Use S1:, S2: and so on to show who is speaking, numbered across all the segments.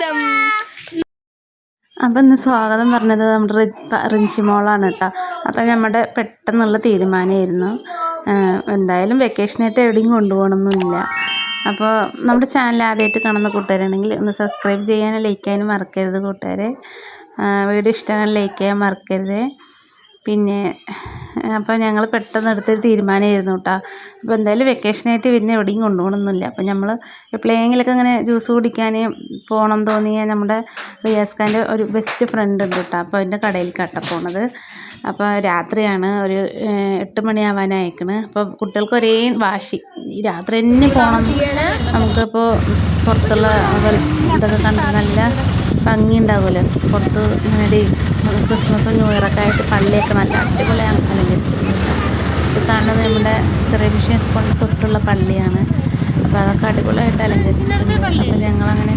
S1: സ്വാഗതം.
S2: അപ്പം ഇന്ന് സ്വാഗതം പറഞ്ഞത് നമ്മുടെ റിൻഷി മോളാണ് കേട്ടോ. അപ്പം നമ്മുടെ പെട്ടെന്നുള്ള തീരുമാനമായിരുന്നു. എന്തായാലും വെക്കേഷനായിട്ട് എവിടെയും കൊണ്ടുപോകണമെന്നില്ല അപ്പോൾ നമ്മുടെ ചാനൽ ആദ്യമായിട്ട് കാണുന്ന കൂട്ടുകാരാണെങ്കിൽ ഒന്ന് സബ്സ്ക്രൈബ് ചെയ്യാനും ലൈക്ക് ചെയ്യാനും മറക്കരുത് കൂട്ടുകാരെ. വീഡിയോ ഇഷ്ടമാണെങ്കിൽ ലൈക്ക് ചെയ്യാൻ മറക്കരുത്. പിന്നെ അപ്പോൾ ഞങ്ങൾ പെട്ടെന്ന് എടുത്തൊരു തീരുമാനമായിരുന്നു കേട്ടോ അപ്പോൾ എന്തായാലും വെക്കേഷനായിട്ട് പിന്നെ എവിടെയും കൊണ്ടുപോകണമെന്നില്ല അപ്പോൾ നമ്മൾ എപ്പോഴെങ്കിലൊക്കെ ഇങ്ങനെ ജ്യൂസ് കുടിക്കാൻ പോകണം തോന്നിയ നമ്മുടെ റിയാസ് ഖാന്റെ ഒരു ബെസ്റ്റ് ഫ്രണ്ട് ഉണ്ട് കേട്ടോ അപ്പോൾ അതിന്റെ കടയിൽ കട്ട പോണത്. അപ്പോൾ രാത്രിയാണ് ഒരു എട്ട് മണിയാവാനായിക്കണ് അപ്പോൾ കുട്ടികൾക്ക് ഒരേ വാശി. രാത്രി തന്നെ പോകണം നമുക്കിപ്പോൾ പുറത്തുള്ള ഇതൊക്കെ കണ്ട് നല്ല ഭംഗി ഉണ്ടാവുമല്ലോ പുറത്ത് ഇങ്ങനെ ക്രിസ്മസും ന്യൂ ഇയറൊക്കെ ആയിട്ട് പള്ളിയൊക്കെ നല്ല അടിപൊളിയാണ് അലങ്കരിച്ചിട്ടുണ്ട് ഇത് കാണുന്നത് നമ്മുടെ ചെറിയ മിഷൻ സ്കൂളിന് തൊട്ടുള്ള പള്ളിയാണ്. അപ്പോൾ അതൊക്കെ അടിപൊളിയായിട്ട് അലങ്കരിച്ചിട്ടുണ്ട്. അപ്പോൾ ഞങ്ങളങ്ങനെ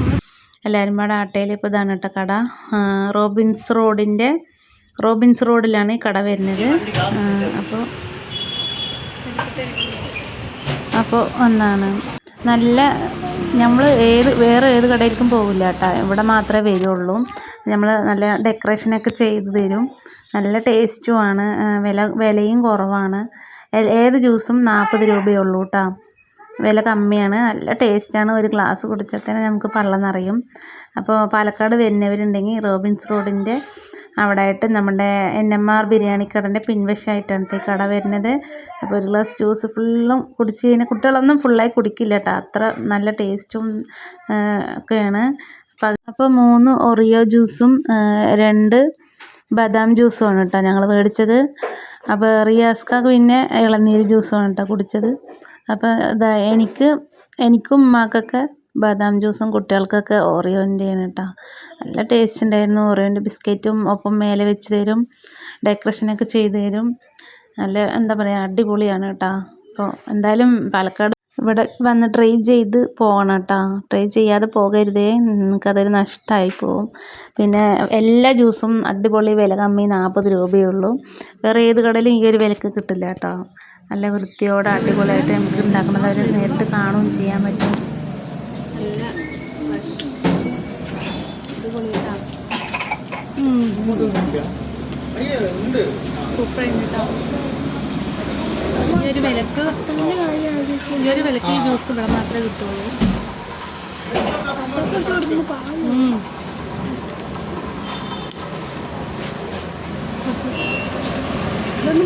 S2: എല്ലാവരും പാടെ ആട്ടയിൽ ഇപ്പോൾ ഇതാണ് കേട്ടോ കട. റോബിൻസ് റോഡിന്റെ റോബിൻസ് റോഡിലാണ് ഈ കട വരുന്നത്. അപ്പോൾ അപ്പോൾ ഒന്നാണ്. നല്ല നമ്മൾ ഏത് വേറെ ഏത് കടയിലേക്കും പോകില്ല കേട്ടോ ഇവിടെ മാത്രമേ വരുള്ളൂ. നമ്മൾ നല്ല ഡെക്കറേഷനൊക്കെ ചെയ്ത് തരും. നല്ല ടേസ്റ്റുമാണ് വില വിലയും കുറവാണ്. ഏത് ജ്യൂസും നാൽപ്പത് രൂപയേ ഉള്ളൂ കേട്ടോ വില കമ്മിയാണ്. നല്ല ടേസ്റ്റാണ് ഒരു ഗ്ലാസ് കുടിച്ചാൽ തന്നെ നമുക്ക് പള്ള നിറയും അപ്പോൾ പാലക്കാട് വരുന്നവരുണ്ടെങ്കിൽ റോബിൻസ് റോഡിന്റെ അവിടെ ആയിട്ട് നമ്മുടെ എൻ എം ആർ ബിരിയാണി കടന്റെ പിൻവശമായിട്ടാണ് ഈ കട വരുന്നത്. അപ്പോൾ ഒരു ഗ്ലാസ് ജ്യൂസ് ഫുള്ളും കുടിച്ച് കഴിഞ്ഞാൽ കുട്ടികളൊന്നും ഫുള്ളായി കുടിക്കില്ല കേട്ടോ അത്ര നല്ല ടേസ്റ്റും ഒക്കെയാണ്. അപ്പോൾ മൂന്ന് ഒറിയോ ജ്യൂസും രണ്ട് ബദാം ജ്യൂസും ആണ് കേട്ടോ ഞങ്ങൾ മേടിച്ചത്. അപ്പോൾ റിയാസ്ക പിന്നെ ഇളനീര് ജ്യൂസുമാണ് കേട്ടോ കുടിച്ചത്. അപ്പോൾ ഇതാ എനിക്ക് എനിക്കും ഉമ്മാക്കൊക്കെ ബദാം ജ്യൂസും കുട്ടികൾക്കൊക്കെ ഓറിയോന്റെയാണ് കേട്ടോ നല്ല ടേസ്റ്റ് ഉണ്ടായിരുന്നു ഓറിയോന്റെ ബിസ്ക്കറ്റും ഒപ്പം മേലെ വെച്ച് തരും. ഡെക്കറേഷനൊക്കെ ചെയ്ത് തരും. നല്ല എന്താ പറയുക അടിപൊളിയാണ് കേട്ടോ അപ്പോൾ എന്തായാലും പാലക്കാട് ഇവിടെ വന്ന് ട്രൈ ചെയ്ത് പോകണം കേട്ടോ ട്രൈ ചെയ്യാതെ പോകരുതേ. നിങ്ങൾക്കതൊരു നഷ്ടമായി പോവും. പിന്നെ എല്ലാ ജ്യൂസും അടിപൊളി വില കമ്മി നാൽപ്പത് രൂപയേ ഉള്ളൂ. വേറെ ഏത് കടയിലും ഈ ഒരു വിലക്ക് കിട്ടില്ല കേട്ടോ നല്ല വൃത്തിയോടെ അടിപൊളിയായിട്ട് നമുക്ക് ഉണ്ടാക്കുന്നത് അവർ നേരിട്ട് കാണുകയും ചെയ്യാൻ പറ്റും നല്ല കേട്ടോ ഈ ഒരു ഒരു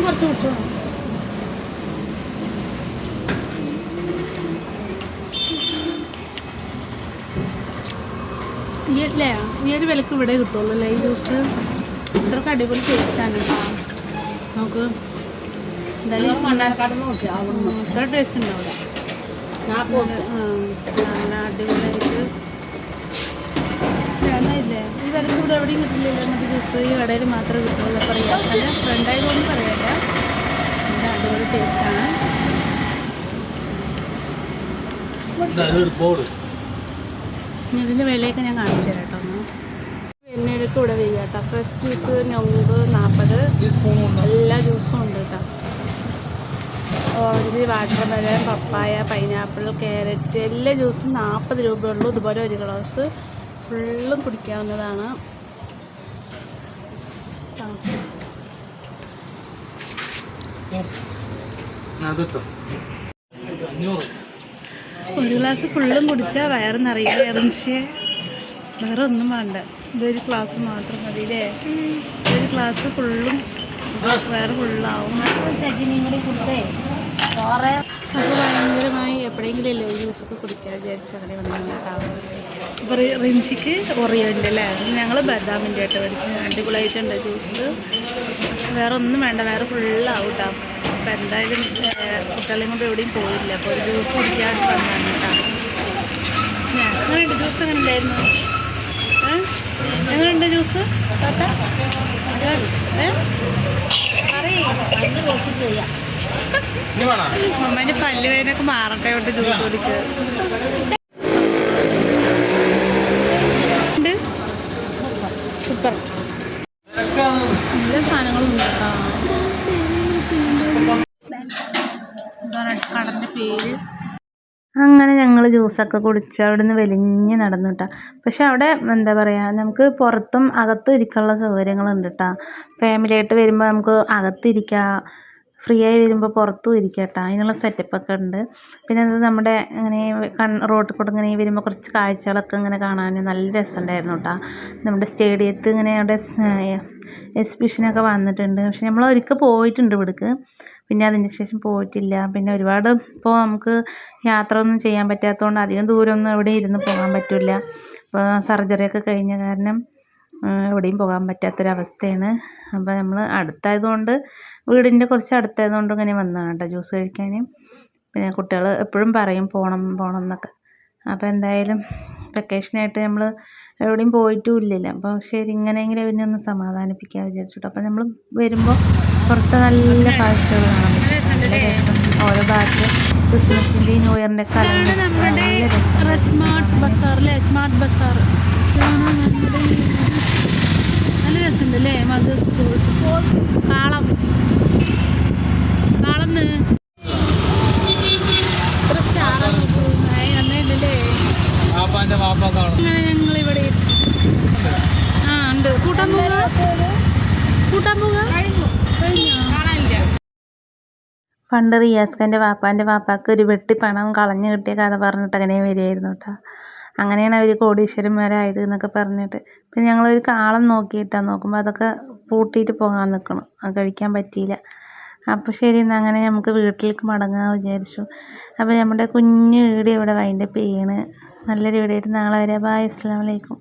S1: കുറച്ച് കിട്ടുമോ
S2: ഈ അല്ലേ? ഈ ഒരു വിലക്ക് ഇവിടെ കിട്ടുള്ളൂ അല്ലേ? ഈ ജ്യൂസ് ഇത്രക്ക് അടിപൊളി ടേസ്റ്റാണ് കേട്ടോ നമുക്ക് എന്തായാലും
S1: മണ്ണാർക്കാട്
S2: ടേസ്റ്റ് ഉണ്ടാവില്ല. നല്ല അടിപൊളിയായിട്ട്.
S1: ഇല്ലേ ഈ വിലക്ക് ഇവിടെ എവിടെയും കിട്ടില്ലല്ലോ?
S2: നമുക്ക് ജ്യൂസ് ഈ കടയിൽ മാത്രമേ കിട്ടുള്ളൂ പറയാം. അല്ല ഫ്രണ്ടായതുകൊണ്ട് പറയാല്ല നല്ല അടിപൊളി ടേസ്റ്റാണ് ഇനി ഇതിന്റെ വിലയൊക്കെ ഞാൻ കാണിച്ചു തരാം കേട്ടോ എന്നെ ഇവിടെ വരിക കേട്ടോ. ഫ്രഷ് ജ്യൂസ് നൊമ്പ് നാൽപ്പത് എല്ലാ ജ്യൂസും ഉണ്ട് കേട്ടോ. Orange watermelon papaya pineapple carrot എല്ലാ ജ്യൂസും നാൽപ്പത് രൂപയുള്ളൂ ഇതുപോലെ ഒരു ഗ്ലാസ് ഫുള്ളും കുടിക്കാവുന്നതാണ്. ആ. ഒരു ഗ്ലാസ് ഫുള്ളും കുടിച്ചാൽ വയറ് നിറയില്ല ഇറങ്ങിച്ച് വേറെ ഒന്നും വേണ്ട. ഇതൊരു ഗ്ലാസ് മാത്രം മതി അല്ലേ ഒരു ഗ്ലാസ് ഫുള്ളും വേറെ ഫുള്ളാവും. അപ്പോൾ ഭയങ്കരമായി എപ്പോഴെങ്കിലും അല്ലേ ജ്യൂസൊക്കെ കുടിക്കാൻ വിചാരിച്ച് അങ്ങനെ വന്നിട്ടാവും അപ്പോൾ റിൻഷിക്ക് ഒറിയോന്റെ അല്ലേ? ഞങ്ങൾ ബദാമിന്റെ ആയിട്ട് മേടിച്ച് അടിപൊളിയായിട്ടുണ്ട് ജ്യൂസ് വേറെ ഒന്നും വേണ്ട വേറെ ഫുള്ളാവും കേട്ടോ അപ്പോൾ എന്തായാലും കുട്ടികളെയും കൊണ്ട് എവിടെയും പോയില്ല. അപ്പോൾ ഒരു ജ്യൂസ് കുടിക്കാൻ വന്നാണ് കേട്ടോ. എങ്ങനെയുണ്ട് ജ്യൂസ് എങ്ങനെ ഉണ്ടായിരുന്നു? എങ്ങനെയുണ്ട് ജ്യൂസ് ഏഹ്?
S1: പല്ല് കുറച്ചിട്ട് ചെയ്യാം
S2: അമ്മേന്റെ പല്ല് വേദനയൊക്കെ മാറട്ടെ കൊണ്ട് ജ്യൂസ് കുടിക്കുക സൂപ്പർ. എല്ലാ സാധനങ്ങളും ഉണ്ട് കേട്ടോ. കടന്റെ പേര്. അങ്ങനെ ഞങ്ങൾ ജ്യൂസ് ജ്യൂസൊക്കെ കുടിച്ച് അവിടെ നിന്ന് വലിഞ്ഞ് നടന്നു കേട്ടോ പക്ഷെ അവിടെ എന്താ പറയുക നമുക്ക് പുറത്തും അകത്തും ഇരിക്കാനുള്ള സൗകര്യങ്ങളുണ്ട് കേട്ടോ ഫാമിലിയായിട്ട് വരുമ്പോൾ നമുക്ക് അകത്തിരിക്കാം ഫ്രീ ആയി വരുമ്പോൾ പുറത്തും ഇരിക്കാം കേട്ടോ അതിനുള്ള സെറ്റപ്പൊക്കെ ഉണ്ട്. പിന്നെ അത് നമ്മുടെ ഇങ്ങനെ കൺ റോട്ടിൽ കൂടെ ഇങ്ങനെ വരുമ്പോൾ കുറച്ച് കാഴ്ചകളൊക്കെ ഇങ്ങനെ കാണാൻ നല്ല രസമുണ്ടായിരുന്നു കേട്ടോ നമ്മുടെ സ്റ്റേഡിയത്തിൽ ഇങ്ങനെ അവിടെ എക്സിബിഷനൊക്കെ വന്നിട്ടുണ്ട്. പക്ഷെ നമ്മൾ ഒരിക്കൽ പോയിട്ടുണ്ട് ഇവിടേക്ക്. പിന്നെ അതിന് ശേഷം പോയിട്ടില്ല. പിന്നെ ഒരുപാട് ഇപ്പോൾ നമുക്ക് യാത്ര ഒന്നും ചെയ്യാൻ പറ്റാത്തതുകൊണ്ട് അധികം ദൂരമൊന്നും ഇവിടെ ഇരുന്ന് പോകാൻ പറ്റില്ല. ഇപ്പോൾ സർജറിയൊക്കെ കഴിഞ്ഞ കാരണം എവിടെയും പോകാൻ പറ്റാത്തൊരവസ്ഥയാണ്. അപ്പോൾ നമ്മൾ അടുത്തായതുകൊണ്ട് വീടിന്റെ കുറച്ച് അടുത്തായതുകൊണ്ട് ഇങ്ങനെ വന്നതാണ് കേട്ടോ ജ്യൂസ് കഴിക്കാൻ. പിന്നെ കുട്ടികൾ എപ്പോഴും പറയും പോകണം പോകണം എന്നൊക്കെ. അപ്പോൾ എന്തായാലും വെക്കേഷനായിട്ട് നമ്മൾ എവിടെയും പോയിട്ടും ഇല്ലല്ലോ അപ്പോൾ ശരി ഇങ്ങനെയെങ്കിലും അവനെ ഒന്ന് സമാധാനിപ്പിക്കാൻ വിചാരിച്ചിട്ട്. അപ്പോൾ നമ്മൾ വരുമ്പോൾ പുറത്ത് നല്ല കാഴ്ചകൾ കാണാൻ നല്ല രസം. ഓരോ ഭാഗത്ത് ക്രിസ്മസിന്റെ ഇയറിന്റെ കലം
S1: ഇതാണ് നമ്മുടെ
S2: നല്ല രസം
S1: സ്മാർട്ട് ബസാർ അല്ലേ? സ്മാർട്ട് ബസാർ ഈ നല്ല രസമുണ്ട് അല്ലേ? Mothers school കാളം. കാളം
S2: പണ്ട് റിയാസ്ഖാന്റെ വാപ്പാന്റെ വാപ്പാക്ക് ഒരു പണം കളഞ്ഞു കിട്ടിയ കഥ പറഞ്ഞിട്ട് അങ്ങനെ വരികയായിരുന്നു കേട്ടോ അങ്ങനെയാണ് അവർ കോടീശ്വരന്മാരായത് എന്നൊക്കെ പറഞ്ഞിട്ട്. പിന്നെ ഞങ്ങളൊരു കാളം നോക്കിയിട്ടാണ് നോക്കുമ്പോൾ അതൊക്കെ പൂട്ടിയിട്ട് പോകാൻ നിൽക്കണം അത് കഴിക്കാൻ പറ്റിയില്ല. അപ്പോൾ ശരി എന്നാൽ അങ്ങനെ നമുക്ക് വീട്ടിലേക്ക് മടങ്ങാമെന്ന് വിചാരിച്ചു. അപ്പോൾ നമ്മുടെ കുഞ്ഞു വീഡിയോ ഇവിടെ വൈൻഡപ്പ് ചെയ്യണ്. നല്ലൊരു വീഡിയോ ആയിട്ട് നാളെ വരെ. ബായ് അസ്സാം വലൈക്കും